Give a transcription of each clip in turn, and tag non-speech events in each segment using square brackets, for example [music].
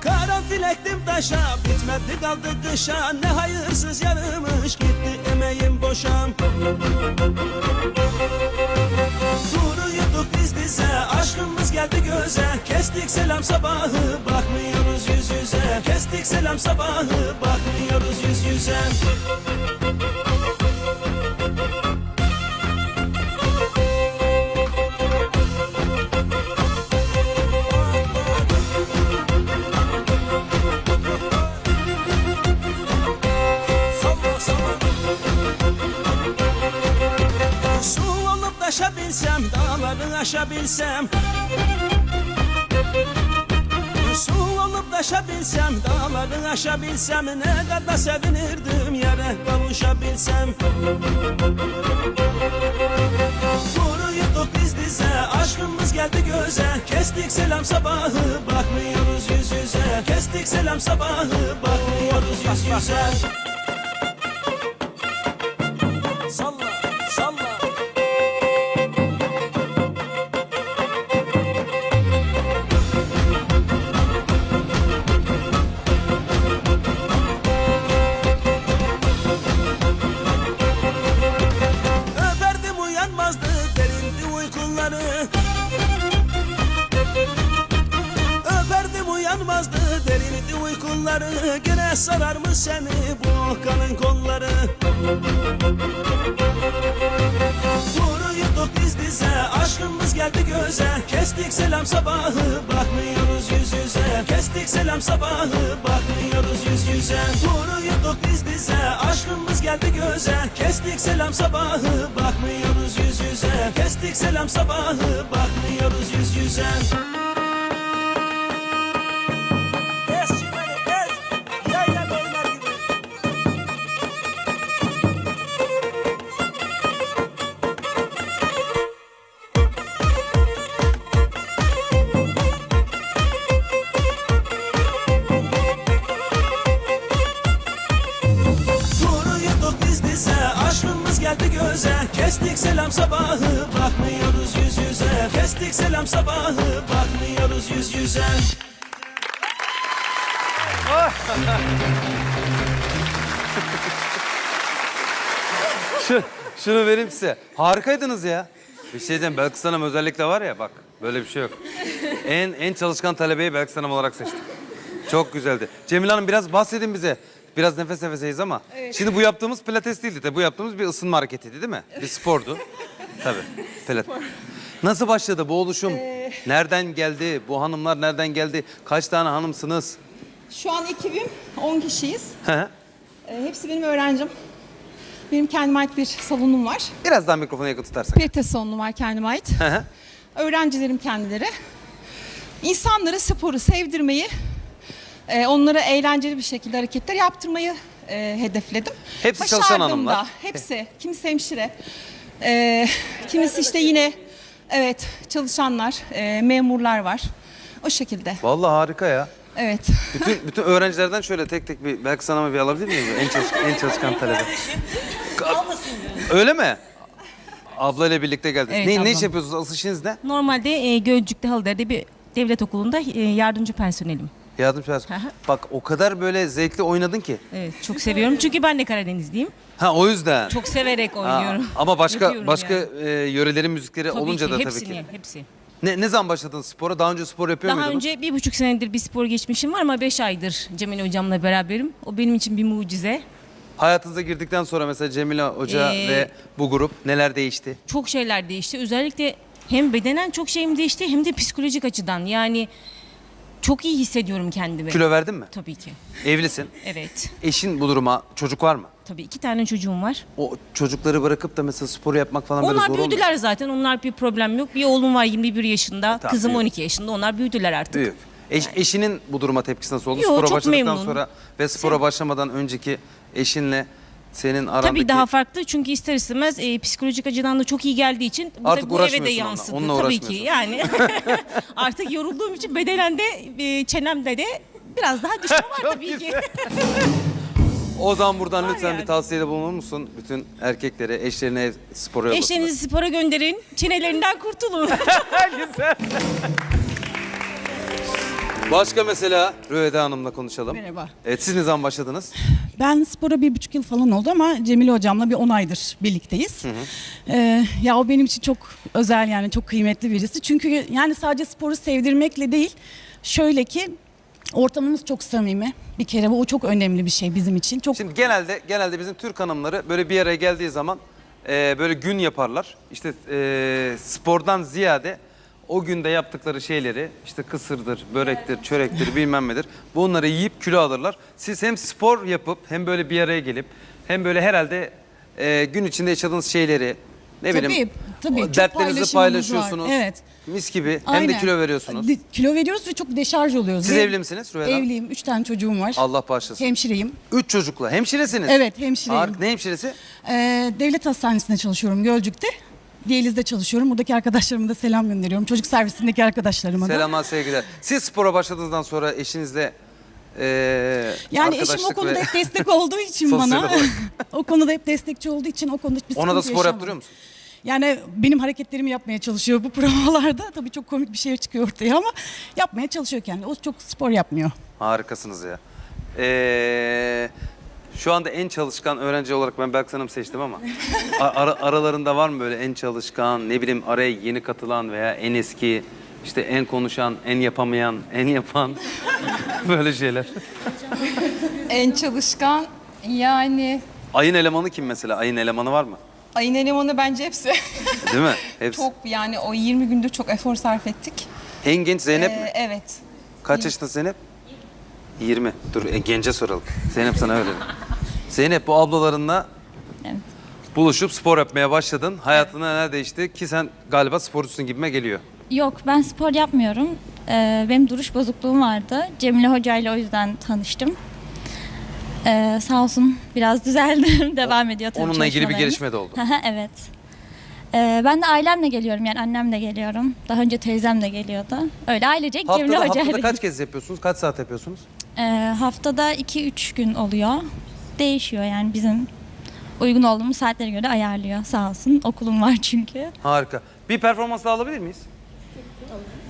Karanfil ektim taşa Bitmedi kaldı kışa. Ne hayırsız yarımış Gitti emeğim boşa. Duru yuduk diz dize Aşkımız geldi göze. Kestik selam sabahı Bakmıyoruz yüz yüze. Kestik selam sabahı Bakmıyoruz yüz yüze. Salla aşabilsem Su olup taşabilsem Dağları aşabilsem Ne kadar sevinirdim Yere kavuşabilsem. Doğru yuduk biz dize Aşkımız geldi göze. Kestik selam sabahı Bakmıyoruz yüz yüze. Kestik selam sabahı Bakmıyoruz yüz yüze uykuları Öperdim uyanmazdı derinidi uykuları. Gene sarar mı seni bu kalın kolları Aşkımız geldi göze. Kestik selam sabahı Bakmıyoruz yüz yüze. Kestik selam sabahı Bakmıyoruz yüz yüze. Doğru yuduk diz dize Aşkımız geldi göze. Kestik selam sabahı Bakmıyoruz yüz yüze. Kestik selam sabahı Bakmıyoruz yüz yüze sabahı Bakmıyoruz yüz yüze Kestik selam sabahı Bakmıyoruz yüz yüze [laughs] Şu, şunu vereyim size. Harikaydınız ya. Bir şey diyeceğim. Belkıs Hanım özellikle var ya bak böyle bir şey yok. En en çalışkan talebeyi Belkıs Hanım olarak seçtim. Çok güzeldi. Cemil Hanım biraz bahsedin bize. Biraz nefes nefeseyiz ama. Şimdi bu yaptığımız pilates değildi de bu yaptığımız bir ısınma hareketiydi değil mi? Bir spordu. Tabii. [laughs] Pilates. Nasıl başladı bu oluşum? Nereden geldi? Bu hanımlar nereden geldi? Kaç tane hanımsınız? Şu an ekibim 10 kişiyiz. Hı. Ee, hepsi benim öğrencim. Benim kendime ait bir salonum var. Biraz daha mikrofona yakın tutarsak. Pilates salonum var kendime ait. Hı. Öğrencilerim kendileri. İnsanlara sporu sevdirmeyi, e, onlara eğlenceli bir şekilde hareketler yaptırmayı e, hedefledim. Hepsi çalışan Başardım hanımlar. da. Hepsi. Kimisi hemşire. E, kimisi işte yine evet çalışanlar, e, memurlar var. O şekilde. Vallahi harika ya. Evet. Bütün bütün öğrencilerden şöyle tek tek bir belki sana bir alabilir miyim? En çalışkan en çalışkan talebe. Öyle mi? Abla ile birlikte geldiniz. Evet, ne, ne ablam. iş yapıyorsunuz? Asıl işiniz ne? Normalde e, Gölcük'te Halıder'de bir devlet okulunda e, yardımcı personelim. Yardımcı. Hı hı. Bak o kadar böyle zevkli oynadın ki. Evet, çok seviyorum çünkü ben de Karadenizliyim. Ha o yüzden. Çok severek Ha, oynuyorum. ama başka Yapıyorum başka yani. e, yörelerin müzikleri Tabii olunca ki, da tabii hepsini, ki. hepsi. Ne, ne zaman başladın spora? Daha önce spor yapıyor Daha muydunuz? önce bir buçuk senedir bir spor geçmişim var ama beş aydır Cemil hocamla beraberim. O benim için bir mucize. Hayatınıza girdikten sonra mesela Cemile Hoca Ee, ve bu grup neler değişti? Çok şeyler değişti. Özellikle hem bedenen çok şeyim değişti hem de psikolojik açıdan. Yani çok iyi hissediyorum kendimi. Kilo verdin mi? Tabii ki. Evlisin. Evet. Eşin bu duruma çocuk var mı? Tabii iki tane çocuğum var. O çocukları bırakıp da mesela spor yapmak falan böyle Onlar zor olmuyor. büyüdüler zaten. Onlar bir problem yok. Bir oğlum var 21 yaşında. Tamam, kızım büyük. 12 yaşında. Onlar büyüdüler artık. Büyük. Eş- eşinin bu duruma tepkisi nasıl oldu? Yo, spora çok başladıktan memnun. sonra ve spora başlamadan önceki eşinle senin arandaki... Tabii daha farklı çünkü ister istemez e, psikolojik açıdan da çok iyi geldiği için bu, Artık bu eve de uğraşmıyorsun onunla, yansıdı. onunla tabii ki yani. [laughs] [laughs] artık yorulduğum için bedenen de e, çenemde de biraz daha düşme var tabii ki. güzel. [laughs] O zaman buradan lütfen yani. bir tavsiyede bulunur musun bütün erkeklere, eşlerine spora yollasınlar? Eşlerinizi spora gönderin. Çenelerinden kurtulun. Güzel. Başka mesela Rüveyda Hanım'la konuşalım. Merhaba. Evet siz ne zaman başladınız? Ben spora bir buçuk yıl falan oldu ama Cemile hocamla bir on aydır birlikteyiz. Ee, ya o benim için çok özel yani çok kıymetli birisi. Çünkü yani sadece sporu sevdirmekle değil, şöyle ki ortamımız çok samimi. Bir kere bu o çok önemli bir şey bizim için. Çok Şimdi genelde genelde bizim Türk hanımları böyle bir araya geldiği zaman e, böyle gün yaparlar. İşte e, spordan ziyade o günde yaptıkları şeyleri işte kısırdır, börektir, çörektir bilmem nedir. Bunları yiyip kilo alırlar. Siz hem spor yapıp hem böyle bir araya gelip hem böyle herhalde e, gün içinde yaşadığınız şeyleri ne Tabii, bileyim tabii. o Çok dertlerinizi paylaşımımız paylaşıyorsunuz. var, evet. Mis gibi hem de Aynen. kilo veriyorsunuz. De- kilo veriyoruz ve çok deşarj oluyoruz. Siz Ve- evli misiniz Rüveyda? Evliyim. Üç tane çocuğum var. Allah bağışlasın. Hemşireyim. Üç çocukla. Hemşiresiniz. Evet, hemşireyim. Harika. Ne hemşiresi? Ee, devlet hastanesinde çalışıyorum Gölcük'te. Diyaliz'de çalışıyorum. Buradaki arkadaşlarıma da selam gönderiyorum. Çocuk servisindeki arkadaşlarıma da. Selamlar sevgiler. Siz spora başladığınızdan sonra eşinizle eee Yani eşim o arkadaşlık konuda ve- hep destek olduğu için Sosyal [laughs] bana. olarak. [laughs] o konuda hep destekçi olduğu için o konuda hiçbir Ona da sıkıntı spor yaşamadım. yaptırıyor musun? Yani benim hareketlerimi yapmaya çalışıyor bu [laughs] provalarda. Tabii çok komik bir şey çıkıyor ortaya ama yapmaya çalışıyor kendi. O çok spor yapmıyor. Harikasınız ya. Eee, şu anda en çalışkan öğrenci olarak ben Berk Hanım seçtim ama [laughs] ara- aralarında var mı böyle en çalışkan, ne bileyim araya yeni katılan veya en eski, işte en konuşan, en yapamayan, en yapan [laughs] böyle şeyler. En çalışkan yani Ayın elemanı kim mesela? Ayın elemanı var mı? ayın elemanı bence hepsi. [laughs] Değil mi? Hepsi. çok yani o 20 gündür çok efor sarf ettik. En genç Zeynep Ee, mi? evet. Kaç yaşında Zeynep? 20. Dur e, gence soralım. Zeynep sana öyle. Zeynep bu ablalarınla Evet. buluşup spor yapmaya başladın. Hayatında neler değişti ki sen galiba sporcusun gibime geliyor. Yok ben spor yapmıyorum. Ee, benim duruş bozukluğum vardı. Cemile Hoca ile o yüzden tanıştım. Ee, sağ olsun biraz düzeldim. [laughs] Devam ediyor tabii Onunla ilgili bir çalışmalarımız. gelişme de oldu. [laughs] Hı, evet. Ee, ben de ailemle geliyorum yani annemle geliyorum. Daha önce teyzem de geliyordu. Öyle ailecek Cemile Haftada, Hoca haftada ile- kaç kez yapıyorsunuz? Kaç saat yapıyorsunuz? Ee, haftada 2-3 gün oluyor. Değişiyor yani bizim uygun olduğumuz saatlere göre ayarlıyor sağ olsun. Okulum var çünkü. Harika. Bir performans daha alabilir miyiz?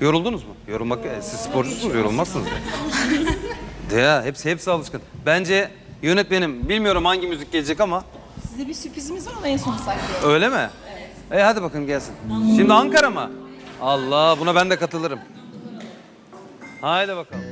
Yoruldunuz mu? Yorulmak, e, siz sporcusunuz, yorulmazsınız. ya. ya hepsi, hepsi alışkın. Bence yönetmenim, bilmiyorum hangi müzik gelecek ama Size bir sürprizimiz var ama en son saklıyorum. Öyle mi? Evet. E hadi bakalım gelsin. Şimdi Ankara mı? Allah buna ben de katılırım. Haydi bakalım.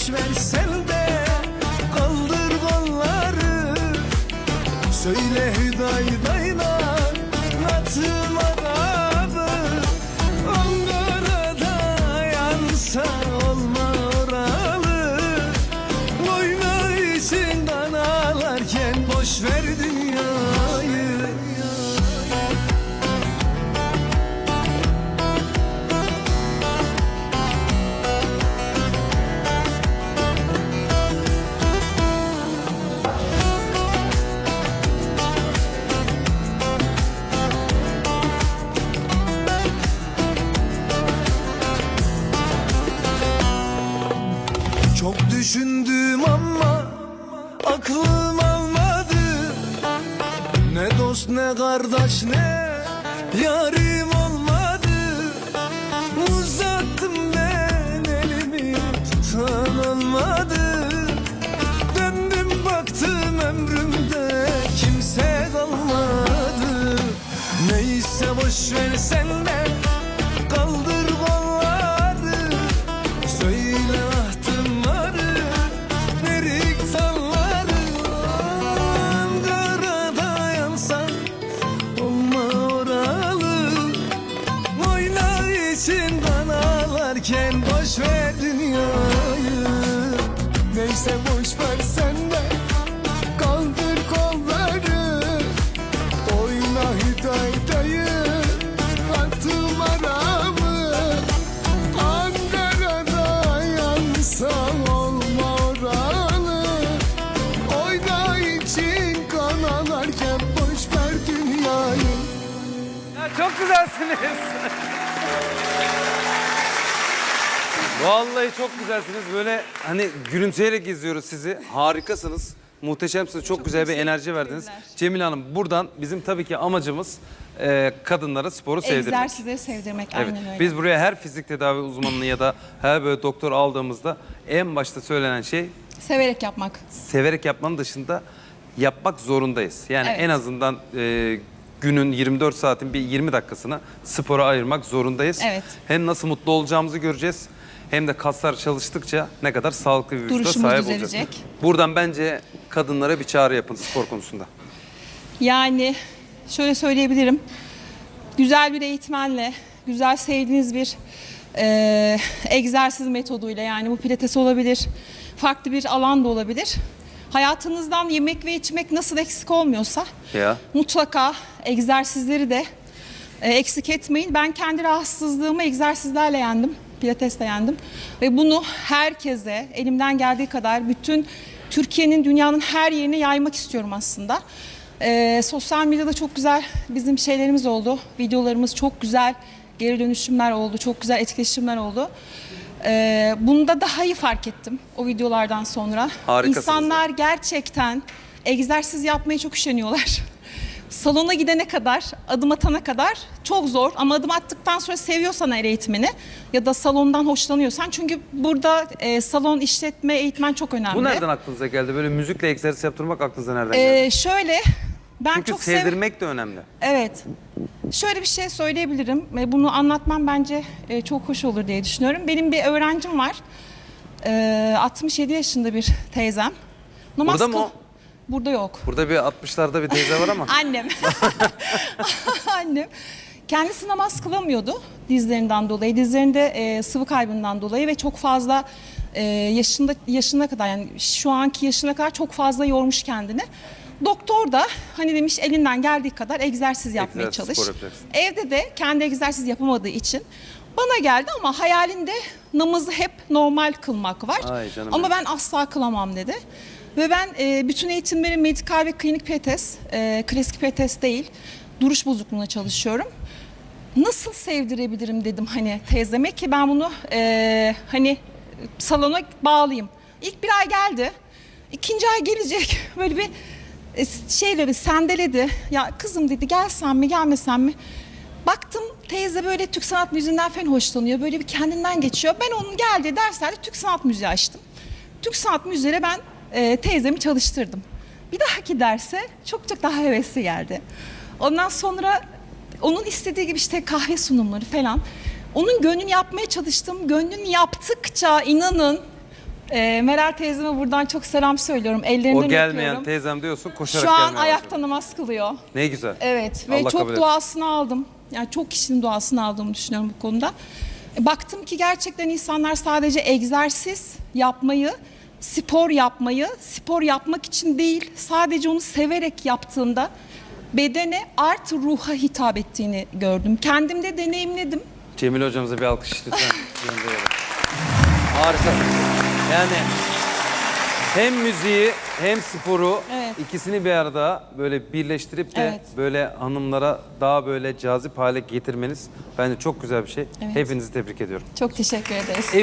Neyse boş ver sen de kaldır kolları. Söyle hüdaydayla dost ne kardeş ne yarim olmadı. Uzattım ben elimi tutan olmadı. Döndüm baktım ömrümde kimse kalmadı. Neyse boş ver sen için kan ağlarken boş ver dünyayı Ya çok güzelsiniz. Vallahi çok güzelsiniz. Böyle hani gülümseyerek izliyoruz sizi. Harikasınız. Muhteşemsiniz. Çok, güzel bir enerji verdiniz. Cemile Hanım buradan bizim tabii ki amacımız e, kadınlara sporu sevdirmek. Egzersizleri sevdirmek Evet. aynen öyle. Biz buraya her fizik tedavi uzmanını ya da her böyle doktor aldığımızda en başta söylenen şey Severek yapmak. severek yapmanın dışında yapmak zorundayız. Yani Evet. en azından e, günün 24 saatin bir 20 dakikasını spora ayırmak zorundayız. Evet. Hem nasıl mutlu olacağımızı göreceğiz hem de kaslar çalıştıkça ne kadar sağlıklı bir vücuda Duruşumuz sahip düzelecek. olacağız. Buradan bence kadınlara bir çağrı yapın spor konusunda. Yani şöyle söyleyebilirim. Güzel bir eğitmenle, güzel sevdiğiniz bir e, egzersiz metoduyla yani bu pilates olabilir, farklı bir alan da olabilir. Hayatınızdan yemek ve içmek nasıl eksik olmuyorsa Ya. mutlaka egzersizleri de e, eksik etmeyin. Ben kendi rahatsızlığımı egzersizlerle yendim, pilatesle yendim. Ve bunu herkese elimden geldiği kadar bütün Türkiye'nin, dünyanın her yerine yaymak istiyorum aslında. E, sosyal medyada çok güzel bizim şeylerimiz oldu, videolarımız çok güzel geri dönüşümler oldu, çok güzel etkileşimler oldu. E, bunu da daha iyi fark ettim o videolardan sonra. Harikasınız. İnsanlar gerçekten egzersiz yapmaya çok üşeniyorlar. [laughs] Salona gidene kadar, adım atana kadar çok zor ama adım attıktan sonra seviyorsan eğer eğitimini ya da salondan hoşlanıyorsan çünkü burada e, salon işletme eğitmen çok önemli. Bu nereden aklınıza geldi? Böyle müzikle egzersiz yaptırmak aklınıza nereden geldi? E, şöyle ben Çünkü çok sev- sevdirmek de önemli. Evet. Şöyle bir şey söyleyebilirim. ve Bunu anlatmam bence e, çok hoş olur diye düşünüyorum. Benim bir öğrencim var. E, 67 yaşında bir teyzem. Namaz Burada mı o? Burada yok. Burada bir 60'larda bir teyze var ama. [laughs] Annem. [laughs] Annem. Kendisi namaz kılamıyordu dizlerinden dolayı. Dizlerinde e, sıvı kaybından dolayı ve çok fazla e, yaşında yaşına kadar yani şu anki yaşına kadar çok fazla yormuş kendini. Doktor da hani demiş elinden geldiği kadar egzersiz yapmaya Egzersiz, çalış. spor yapacaksın. Evde de kendi egzersiz yapamadığı için bana geldi ama hayalinde namazı hep normal kılmak var. Ay canım ama ben asla kılamam dedi. Ve ben e, bütün eğitimleri medikal ve klinik pilates, e, klasik pilates değil, duruş bozukluğuna çalışıyorum. Nasıl sevdirebilirim dedim hani teyzeme ki ben bunu e, hani salona bağlayayım. İlk bir ay geldi. ikinci ay gelecek [laughs] böyle bir e, şeyleri sendeledi. Ya kızım dedi gelsem mi gelmesem mi? Baktım teyze böyle Türk sanat müziğinden falan hoşlanıyor. Böyle bir kendinden geçiyor. Ben onun geldiği derslerde Türk sanat müziği açtım. Türk sanat müziğiyle ben e, teyzemi çalıştırdım. Bir dahaki derse çok çok daha hevesli geldi. Ondan sonra onun istediği gibi işte kahve sunumları falan. Onun gönlünü yapmaya çalıştım. Gönlünü yaptıkça inanın e, Meral teyzeme buradan çok selam söylüyorum. Ellerinden O gelmeyen öpüyorum. teyzem diyorsun koşarak Şu an gelmeye ayakta başladı. namaz kılıyor. Ne güzel. Evet ve Allah kabul çok etsin. duasını aldım. Yani çok kişinin duasını aldığımı düşünüyorum bu konuda. E, Baktım ki gerçekten insanlar sadece egzersiz yapmayı, spor yapmayı, spor yapmak için değil, sadece onu severek yaptığında bedene artı ruha hitap ettiğini gördüm. Kendimde deneyimledim. Cemil hocamıza bir alkış lütfen. [laughs] Harikasınız. Yani hem müziği hem sporu Evet. ikisini bir arada böyle birleştirip de Evet. böyle hanımlara daha böyle cazip hale getirmeniz bence çok güzel bir şey. Evet. Hepinizi tebrik ediyorum. Çok teşekkür ederiz.